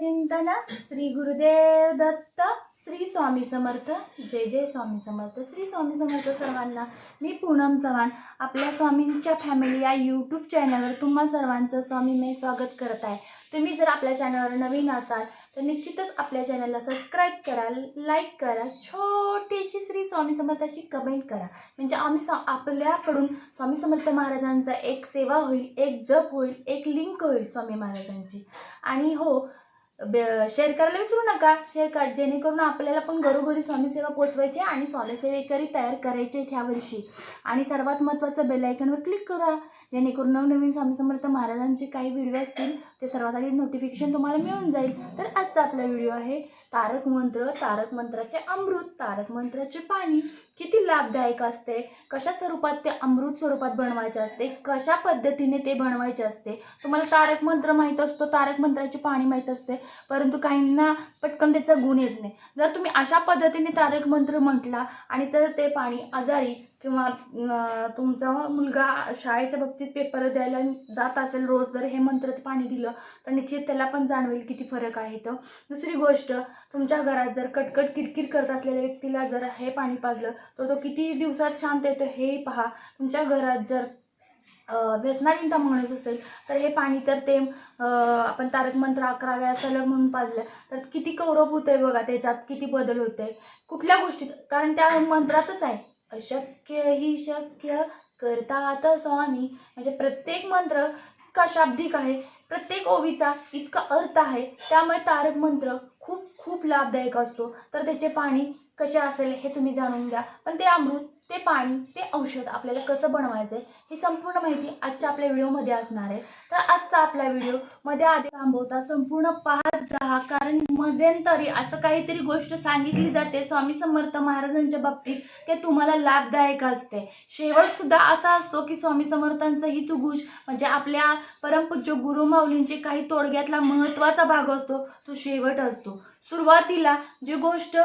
चिंतन श्री गुरुदेव दत्त श्री स्वामी समर्थ जय जय स्वामी समर्थ श्री स्वामी समर्थ सर्वांना. मी पूनम चव्हाण आपल्या स्वामींच्या फॅमिली या यूट्यूब चॅनलवर तुम्हा सर्वांचं स्वामी मी स्वागत करत आहे. तुम्ही जर आपल्या चॅनलवर नवीन असाल तर निश्चितच आपल्या चॅनलला सबस्क्राईब करा लाईक करा छोटीशी श्री स्वामी समर्थाशी कमेंट करा. म्हणजे आम्ही स्वा आपल्याकडून स्वामी समर्थ महाराजांचा एक सेवा होईल एक जप होईल एक लिंक होईल स्वामी महाराजांची. आणि हो शेअर करायला विसरू नका. शेअर कर जेणेकरून आपल्याला पण घरोघरी स्वामी सेवा पोचवायची आणि स्वामीसेवेकरी तयार करायचे आहेत ह्या वर्षी. आणि सर्वात महत्त्वाचं बेलायकनवर क्लिक करा. जेणेकरून नवनवीन स्वामी समर्थ महाराजांचे काही व्हिडिओ असतील ते सर्वात आधी नोटिफिकेशन तुम्हाला मिळून जाईल. तर आजचा आपला व्हिडिओ आहे तारक मंत्र तारक मंत्राचे अमृत तारक मंत्राचे पाणी किती लाभदायक असते? कशा स्वरूपात ते अमृत स्वरूपात बनवायचे असते? कशा पद्धतीने ते बनवायचे असते? तुम्हाला तारक मंत्र माहीत असतो तारक मंत्राचे पाणी माहीत असते परंतु काहींना पटकन त्याचा गुण येत नाही. जर तुम्ही अशा पद्धतीने तारक मंत्र म्हटला आणि तर ते पाणी आजारी किंवा तुमचा मुलगा शाळेच्या बाबतीत पेपर द्यायला जात असेल रोज जर हे मंत्राचं पाणी दिलं तर निश्चित त्याला पण जाणवेल किती फरक आहे तर दुसरी गोष्ट तुमच्या घरात जर कटकट किरकिर करत असलेल्या व्यक्तीला जर हे पाणी पाजलं तर तो किती दिवसात शांत येतो हे पहा. तुमच्या घरात जर अं, माणूस असेल तर हे पाणी तर ते आपण तारक मंत्र अकरा वेळा सलग म्हणून पाजलं तर किती कौरव होतंय बघा त्याच्यात किती बदल होतोय. कुठल्या गोष्टीत? कारण त्या मंत्रातच आहे. अशक्य ही शक्य करतात स्वामी. म्हणजे प्रत्येक मंत्र इतका शाब्दिक आहे प्रत्येक ओवीचा इतका अर्थ आहे त्यामुळे तारक मंत्र खूप खूप लाभदायक असतो. तर त्याचे पाणी कसे असेल हे तुम्ही जाणून घ्या. पण ते अमृत ते पाणी ते औषध आपल्याला कसं बनवायचं आहे ही संपूर्ण माहिती आजच्या आपल्या व्हिडिओमध्ये असणार आहे. तर आजचा आपला व्हिडिओमध्ये आधी थांबवता संपूर्ण पाहत जा कारण मध्यंतरी असं काहीतरी गोष्ट सांगितली जाते. स्वामी समर्थ महाराजांच्या बाबतीत ते तुम्हाला लाभदायक असते. शेवट सुद्धा असा असतो की स्वामी समर्थांचं हितगुज म्हणजे आपल्या परमपूज्य गुरुमाऊलींचे काही तोडग्यातला महत्त्वाचा भाग असतो तो शेवट असतो. सुरुवातीला जी गोष्ट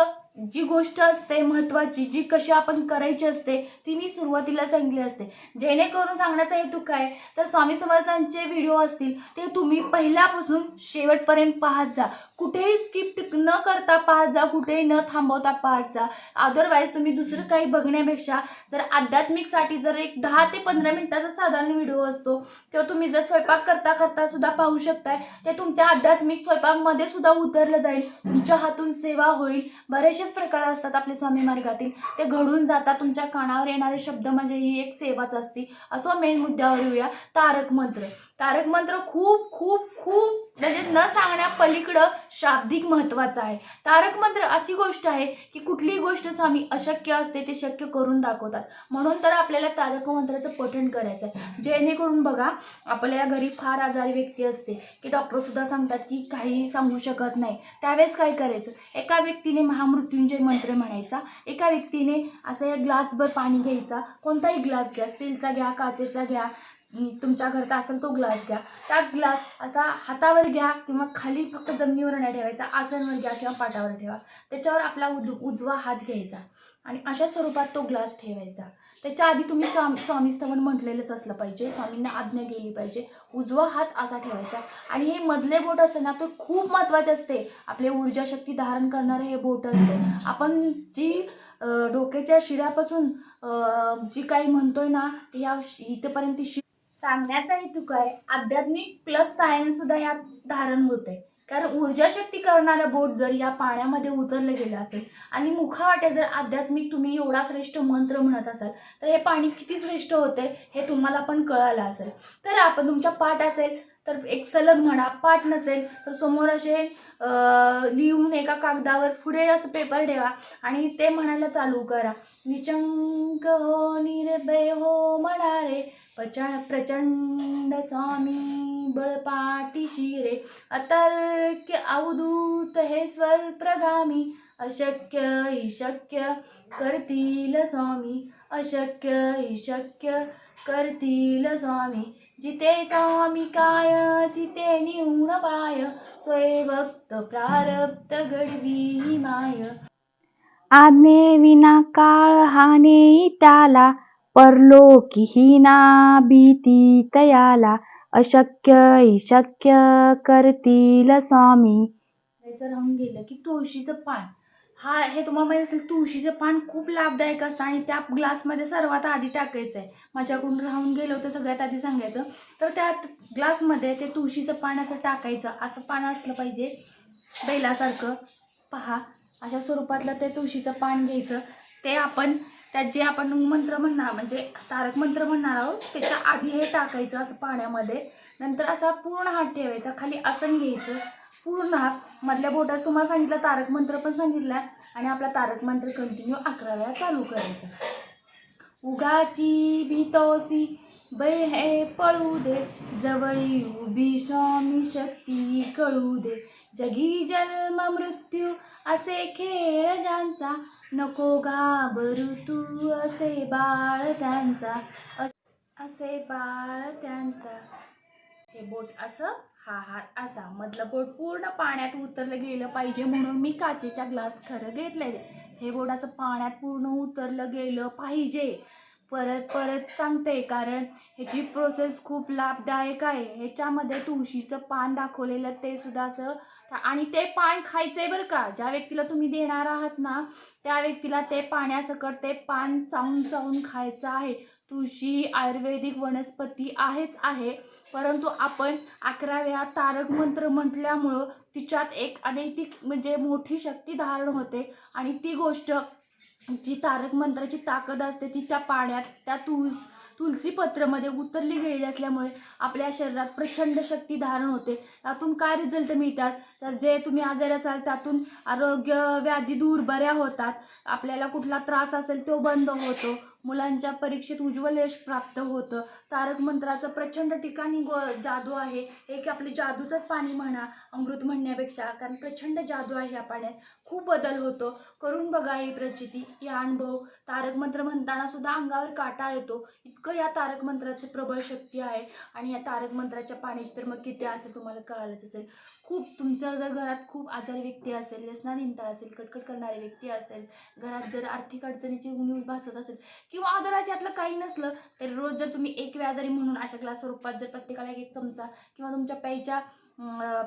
जी गोष्ट असते महत्त्वाची जी कशी आपण करायची असते ती मी सुरुवातीला सांगितली असते. जेणेकरून सांगण्याचा हेतू काय? तर स्वामी समर्थांचे व्हिडिओ असतील ते तुम्ही पहिल्यापासून शेवटपर्यंत पाहत जा. कुठेही स्किप न करता पाहत जा कुठेही न थांबवता पाहत जा. अदरवाईज तुम्ही दुसरं काही बघण्यापेक्षा जर आध्यात्मिकसाठी जर एक दहा ते पंधरा मिनिटाचा साधारण व्हिडिओ असतो किंवा तुम्ही जर स्वयंपाक करता करता सुद्धा पाहू शकताय. ते तुमच्या आध्यात्मिक स्वयंपाकमध्ये सुद्धा उतरलं जाईल. तुमच्या हातून सेवा होईल. बरेचसेच प्रकार असतात आपले स्वामी मार्गातील. ते घडून जातात तुमच्या कानावर येणारे शब्द म्हणजे ही एक सेवाच असते. असं मेन मुद्द्यावर येऊया. तारक मंत्र. तारक मंत्र खूप खूप खूप म्हणजे न सांगण्या पलीकडं शाब्दिक महत्त्वाचं आहे. तारक मंत्र अशी गोष्ट आहे की कुठलीही गोष्ट स्वामी अशक्य असते ते शक्य करून दाखवतात. म्हणून तर आपल्याला तारक मंत्राचं पठण करायचं आहे जेणेकरून बघा आपल्या घरी फार आजारी व्यक्ती असते की डॉक्टरसुद्धा सांगतात की काही सांगू शकत नाही. त्यावेळेस काय करायचं? एका व्यक्तीने महामृत्युंजय मंत्र म्हणायचा. एका व्यक्तीने असं एक ग्लासभर पाणी घ्यायचा. कोणताही ग्लास घ्या स्टीलचा घ्या काचेचा घ्या. तुमच्या घरात असेल तो ग्लास घ्या. त्या ग्लास असा हातावर घ्या किंवा खाली फक्त जमिनीवर नाही ठेवायचा आसनवर घ्या किंवा पाटावर ठेवा. त्याच्यावर आपला उद उजवा हात घ्यायचा आणि अशा स्वरूपात तो ग्लास ठेवायचा. त्याच्या आधी तुम्ही स्वामी स्वामीस्तवन म्हटलेलंच असलं पाहिजे. स्वामींना आज्ञा गेली पाहिजे. उजवा हात असा ठेवायचा आणि हे मधले बोट असते ना ते खूप महत्त्वाचे असते. आपले ऊर्जा शक्ती धारण करणारे हे बोट असते. आपण जी डोक्याच्या शिऱ्यापासून जी काही म्हणतोय ना या इथपर्यंत शि सांगण्याचा हेतू काय? आध्यात्मिक प्लस सायन्स सुद्धा यात धारण होते कारण ऊर्जा शक्ती करणारं बोट जर या पाण्यामध्ये उतरलं गेलं असेल आणि मुखावाटे जर आध्यात्मिक तुम्ही एवढा श्रेष्ठ मंत्र म्हणत असाल तर हे पाणी किती श्रेष्ठ होते हे तुम्हाला पण कळालं असेल. तर आपण तुमच्या पाठ असेल तर एक सलग म्हणा पाठ नसेल तर समोर असे लिहून एका कागदावर पुढे असं पेपर ठेवा आणि ते म्हणायला चालू करा. निचंक हो निर्भय हो पचा प्रचंड स्वामी बळपाटी शिरे अतर्क्य अवधूत हे स्वर प्रगामी अशक्य हि शक्य करतील स्वामी अशक्य हि शक्य करतील स्वामी. जिथे स्वामी काय तिथे निऊन पाय. स्वयंभक्त प्रारब्ध घडवी माय. आज्ञे विना काळ हाने त्याला परलोकीही ना भीती तयाला अशक्य शक्य करतील स्वामी. सांगायचं राहून गेलं की तुळशीचं पान. हा हे तुम्हाला माहिती असेल तुळशीचं पान खूप लाभदायक असतं आणि त्या ग्लासमध्ये सर्वात आधी टाकायचं आहे. माझ्याकडून राहून गेलं होतं सगळ्यात आधी सांगायचं. तर त्या ग्लासमध्ये ते तुळशीचं पान असं टाकायचं. असं पान असलं पाहिजे. बैलासारखं. पहा अशा स्वरूपातलं ते तुळशीचं पान घ्यायचं. ते आपण त्यात जे आपण मंत्र म्हणणार म्हणजे तारक मंत्र म्हणणार आहोत त्याच्या आधी हे टाकायचं असं पाण्यामध्ये. नंतर असा पूर्ण हात ठेवायचा खाली आसन घ्यायचं. पूर्ण हात मधल्या बोटात तुम्हाला सांगितलं तारक मंत्र पण सांगितलं आणि आपला तारक मंत्र कंटिन्यू अकरा वेळा चालू करायचा. उगाची भीतोसी बै हे पळू दे. जवळी उभी स्वामी शक्ती कळू दे. जगी जन्म मृत्यू असे खेळ ज्यांचा. नको घाबरू तू असे बाळ त्यांचा. असे बाळ त्यांचा. हे बोट असं? हा हात असा. मधलं बोट पूर्ण पाण्यात उतरलं गेलं पाहिजे म्हणून मी काचेचा ग्लास खरं घेतलेले हे बोट असं पाण्यात पूर्ण उतरलं गेलं पाहिजे. परत परत सांगते. कारण ह्याची प्रोसेस खूप लाभदायक आहे. ह्याच्यामध्ये तुळशीचं पान दाखवलेलं ते सुद्धा असं आणि ते पान खायचं आहे बरं का. ज्या व्यक्तीला तुम्ही देणार आहात ना त्या व्यक्तीला ते पाण्यासकट ते पान चावून चावून खायचं आहे. तुळशी आयुर्वेदिक वनस्पती आहेच आहे. परंतु आपण अकरा वेळा तारक मंत्र म्हटल्यामुळं तिच्यात एक अनैतिक म्हणजे मोठी शक्ती धारण होते. आणि ती गोष्ट जी तारक मंत्राची ताकद असते ती त्या पाण्यात त्या तुळस तुलसीपत्रामध्ये उतरली गेलेली असल्यामुळे आपल्या शरीरात प्रचंड शक्ती धारण होते. त्यातून काय रिझल्ट मिळतात? तर जे तुम्ही आजारी असाल त्यातून आरोग्य व्याधी दूर बऱ्या होतात. आपल्याला कुठला त्रास असेल तो बंद होतो. मुलांच्या परीक्षेत उज्ज्वल यश प्राप्त होतं. तारक मंत्राचं प्रचंड ठिकाणी गो जादू आहे. हे की आपली जादूचंच पाणी म्हणा अमृत म्हणण्यापेक्षा कारण प्रचंड जादू आहे या पाण्यात. खूप बदल होतो. करून बघा ही प्रचिती या अनुभव. तारक मंत्र म्हणताना सुद्धा अंगावर काटा येतो. इतकं या तारक मंत्राची प्रबळ शक्ती आहे. आणि या तारक मंत्राच्या पाण्याची तर मग किती असेल तुम्हाला कळालंच असेल. खूप तुमच्या जर घरात खूप आजारी व्यक्ती असेल व्यसनाधीनता असेल कटकट करणारी व्यक्ती असेल घरात जर आर्थिक अडचणीची उणीव भासत असेल किंवा अदरवाईज यातलं काही नसलं तरी रोज जर तुम्ही एक व्याज जरी म्हणून अशा ग्लास स्वरूपात जर प्रत्येकाला एक चमचा किंवा तुमच्या प्यायच्या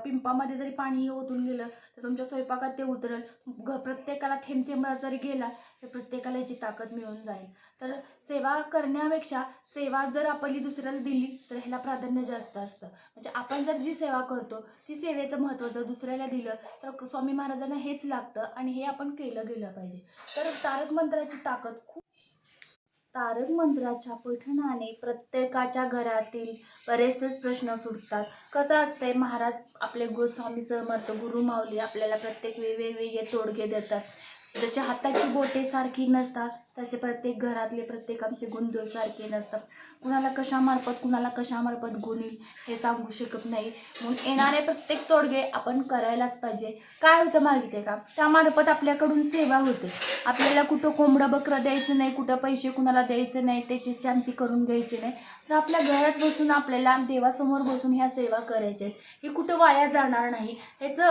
पिंपामध्ये जरी पाणी ओतून गेलं तर तुमच्या स्वयंपाकात ते उतरल. घ प्रत्येकाला थेंब थेंब जरी गेला तर प्रत्येकाला याची ताकद मिळून जाईल. तर सेवा करण्यापेक्षा सेवा जर आपली दुसऱ्याला दिली तर ह्याला प्राधान्य जास्त असतं. म्हणजे आपण जर जी सेवा करतो ती सेवेचं महत्त्व जर दुसऱ्याला दिलं तर स्वामी महाराजांना हेच लागतं आणि हे आपण केलं गेलं पाहिजे. तर तारक मंत्राची ताकद खूप तारक मंत्राच्या पठणाने प्रत्येकाच्या घरातील बरेचसेच प्रश्न सुटतात. कसं असतंय महाराज आपले गोस्वामी समर्थ गुरु माऊली आपल्याला प्रत्येक वेगवेगळे तोडगे देतात. जसे हाताची बोटे सारखी नसतात तसे प्रत्येक घरातले प्रत्येक आमचे गुण सारखे नसतात. कुणाला कशामार्फत कुणाला कशामार्फत गुण येईल हे सांगू शकत नाही. म्हणून येणारे प्रत्येक तोडगे आपण करायलाच पाहिजे. काय होतं माहिती आहे का? त्यामार्फत आपल्याकडून सेवा होते. आपल्याला कुठं कोंबडं बकरं द्यायचं नाही कुठं पैसे कुणाला द्यायचे नाही त्याची शांती करून घ्यायची नाही. तर आपल्या घरात बसून आपल्याला देवासमोर बसून ह्या सेवा करायच्या आहेत. ही कुठं वाया जाणार नाही. ह्याचं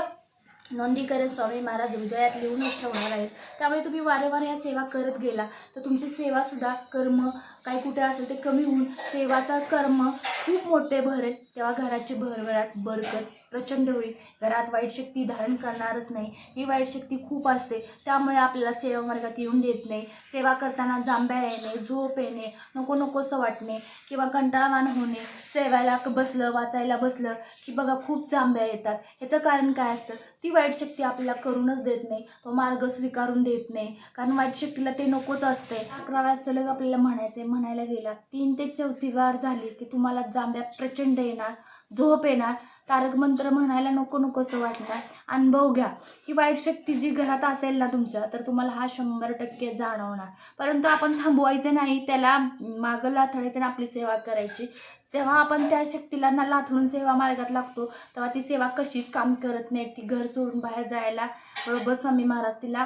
नोंदी करत स्वामी महाराज हृदयात लिहूनच ठेवणार आहेत. त्यामुळे तुम्ही वारंवार ह्या सेवा करत गेला. तर तुमची सेवासुद्धा कर्म काही कुठे असेल ते कमी होऊन सेवाचा कर्म खूप मोठे भरेल तेव्हा घराची भरभराट बरकत प्रचंड होईल. घरात वाईट शक्ती धारण करणारच नाही. ही वाईट शक्ती खूप असते. त्यामुळे आपल्याला सेवा मार्गात येऊन देत नाही. सेवा करताना जांभ्या येणे झोप येणे नको नकोसं वाटणे किंवा कंटाळवाण होणे. सेवायला बसलं वाचायला बसलं की बघा खूप जांभ्या येतात. ह्याचं कारण काय असतं? ती वाईट शक्ती आपल्याला करूनच देत नाही. तो मार्ग स्वीकारून देत नाही. कारण वाईट शक्तीला ते नकोच असते अकराव्या सलग आपल्याला म्हणायचे म्हणायला गेला. तीन ते चौथी वार झाली की तुम्हाला जांभ्या प्रचंड येणार झोप येणार. तारक मंत्र म्हणायला नको नको असं वाटणार. अनुभव घ्या ही वाईट शक्ती जी घरात असेल ना तुमच्या तर तुम्हाला हा शंभर टक्के जाणवणार. परंतु आपण थांबवायचं नाही त्याला मागं लाथाडायचं आणि आपली सेवा करायची. जेव्हा आपण त्या शक्तीला ना लाथडून सेवा मार्गात लागतो तेव्हा ती सेवा कशीच काम करत नाही. ती घर सोडून बाहेर जायला बरोबर स्वामी महाराज तिला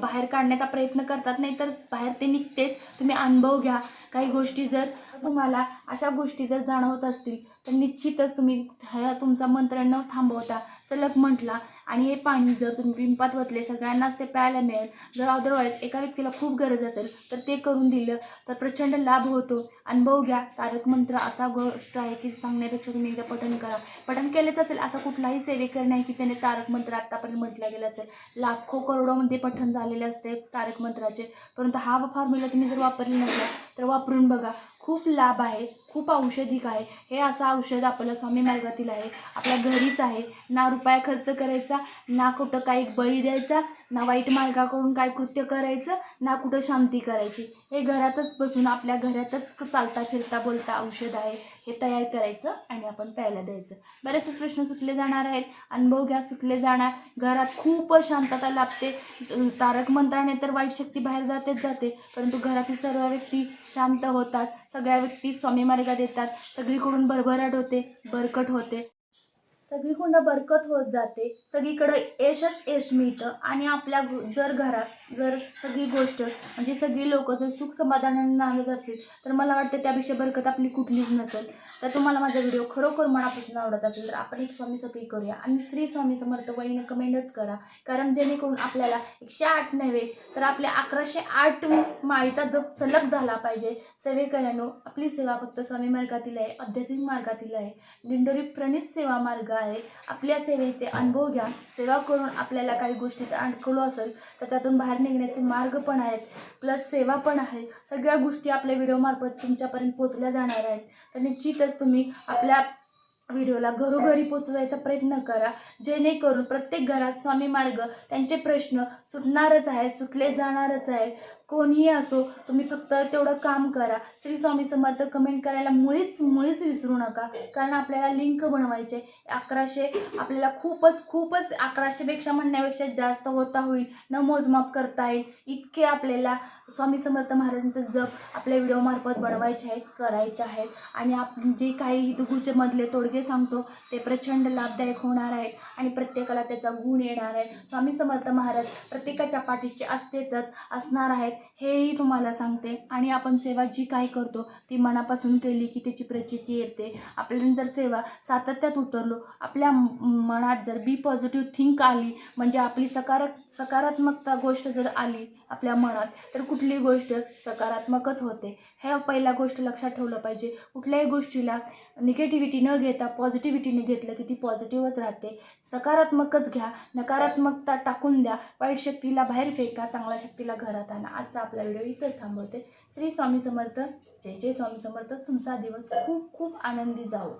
बाहेर काढण्याचा प्रयत्न करतात नाही तर बाहेर ते निघतेच. तुम्ही अनुभव घ्या. काही गोष्टी जर तुम्हाला अशा गोष्टी जर जाणवत असतील तर निश्चितच तुम्ही ह्या तुमचा मंत्र न थांबवता सलग म्हटला आणि हे पाणी जर तुम्ही पिंपात वतले सगळ्यांनाच ते प्यायला मिळेल. जर अदरवाईज एका व्यक्तीला खूप गरज असेल तर ते करून दिलं तर प्रचंड लाभ होतो. अनुभव घ्या. तारक मंत्र असा गोष्ट आहे की सांगण्यापेक्षा तुम्ही एकदा पठण करा. पठण केलेच असेल असा कुठलाही सेवेकर नाही की त्याने तारक मंत्र आत्तापर्यंत म्हटलं गेलं असेल. लाखो करोडोमध्ये पठण झालेले असते तारक मंत्राचे. परंतु हा फॉर्म्युला तुम्ही जर वापरली नसला तर वापरून बघा. खूप लाभ आहे खूप औषधिक आहे. हे असं औषध आपलं स्वामी मार्गातील आहे. आपल्या घरीच आहे. ना रुपया खर्च करायचा ना कुठं काही बळी द्यायचा ना वाईट मार्गाकडून काय कृत्य करायचं ना कुठं शांती करायची. हे घरातच बसून आपल्या घरातच चालता फिरता बोलता औषध आहे. हे तयार करायचं आणि आपण प्यायला द्यायचं. बरेचसे प्रश्न सुटले जाणार आहेत. अनुभव घ्या सुटले जाणार. घरात खूप शांतता लाभते. तारक मंत्राने तर वाईट शक्ती बाहेर जातेच जाते. परंतु घरातील सर्व व्यक्ती शांत होतात. सगळ्या व्यक्ती स्वामी मार्गात येतात. सगळीकडून भरभराट होते बरकट होते. सगळीकडं बरकत होत जाते. सगळीकडं यशच यश मिळतं. आणि आपल्या जर घरात जर सगळी गोष्ट म्हणजे सगळी लोक जर सुख समाधानाने नांदत असतील तर मला वाटतं त्यापेक्षा बरकत आपली कुठलीच नसेल. तर तुम्हाला माझा व्हिडिओ खरोखर मनापासून आवडत असेल तर आपण एक स्वामी सगळी करूया. आणि श्री स्वामी समर्थ वहीने कमेंटच करा. कारण जेणेकरून आपल्याला एकशे आठ नव्हे तर आपल्या अकराशे आठ माळीचा जप सलग झाला पाहिजे. सेवेकऱ्यांनो आपली सेवा फक्त स्वामी मार्गातील आहे आध्यात्मिक मार्गातील आहे. दिंडोरी प्रणित सेवा मार्ग आहे आपल्या सेवेचे अनुभव घ्या. सेवा करून आपल्याला काही गोष्टीत अडकलो असेल तर त्यातून बाहेर निघण्याचे मार्ग पण आहेत. प्लस सेवा पण आहे. सगळ्या गोष्टी आपल्या व्हिडिओमार्फत तुमच्यापर्यंत पोचल्या जाणार आहेत. तर निश्चितच तुम्ही आपल्या व्हिडिओला घरोघरी पोचवायचा प्रयत्न करा. जेणेकरून प्रत्येक घरात स्वामी मार्ग त्यांचे प्रश्न सुटणारच आहेत सुटले जाणारच आहेत. कोणीही असो तुम्ही फक्त तेवढं काम करा. श्री स्वामी समर्थ कमेंट करायला मुळीच मुळीच विसरू नका. कारण आपल्याला लिंक बनवायचे अकराशे आपल्याला खूपच खूपच अकराशेपेक्षा म्हणण्यापेक्षा जास्त होता होईल. न मोजमाप करता येईल. इतके आपल्याला स्वामी समर्थ महाराजांचं जप आपल्या व्हिडिओमार्फत बनवायचे आहेत करायचे आहेत. आणि आप जे काही हितगुचेमधले तोडगे सांगतो ते प्रचंड लाभदायक होणार आहेत. आणि प्रत्येकाला त्याचा गुण येणार आहे. स्वामी समर्थ महाराज प्रत्येकाच्या पाठीशी असतेतच असणार आहेत. हेही तुम्हाला सांगते. आणि आपण सेवा जी काय करतो ती मनापासून केली की त्याची प्रचिती येते. आपल्याला जर सेवा सातत्यात उतरलो आपल्या मनात जर बी पॉझिटिव्ह थिंक आली म्हणजे आपली सकारात सकारात्मकता गोष्ट जर आली आपल्या मनात तर कुठली गोष्ट सकारात्मकच होते. हे पहिला गोष्ट लक्षात ठेवलं पाहिजे. कुठल्याही गोष्टीला निगेटिव्हिटी न घेता पॉझिटिव्हिटीने घेतलं की ती पॉझिटिव्हच राहते. सकारात्मकच घ्या. नकारात्मकता टाकून द्या. वाईट शक्तीला बाहेर फेका. चांगल्या शक्तीला घरात आणा. आजचा आपला व्हिडिओ इथंच थांबवते. श्री स्वामी समर्थ जय जय स्वामी समर्थ. तुमचा दिवस खूप खूप आनंदी जावो.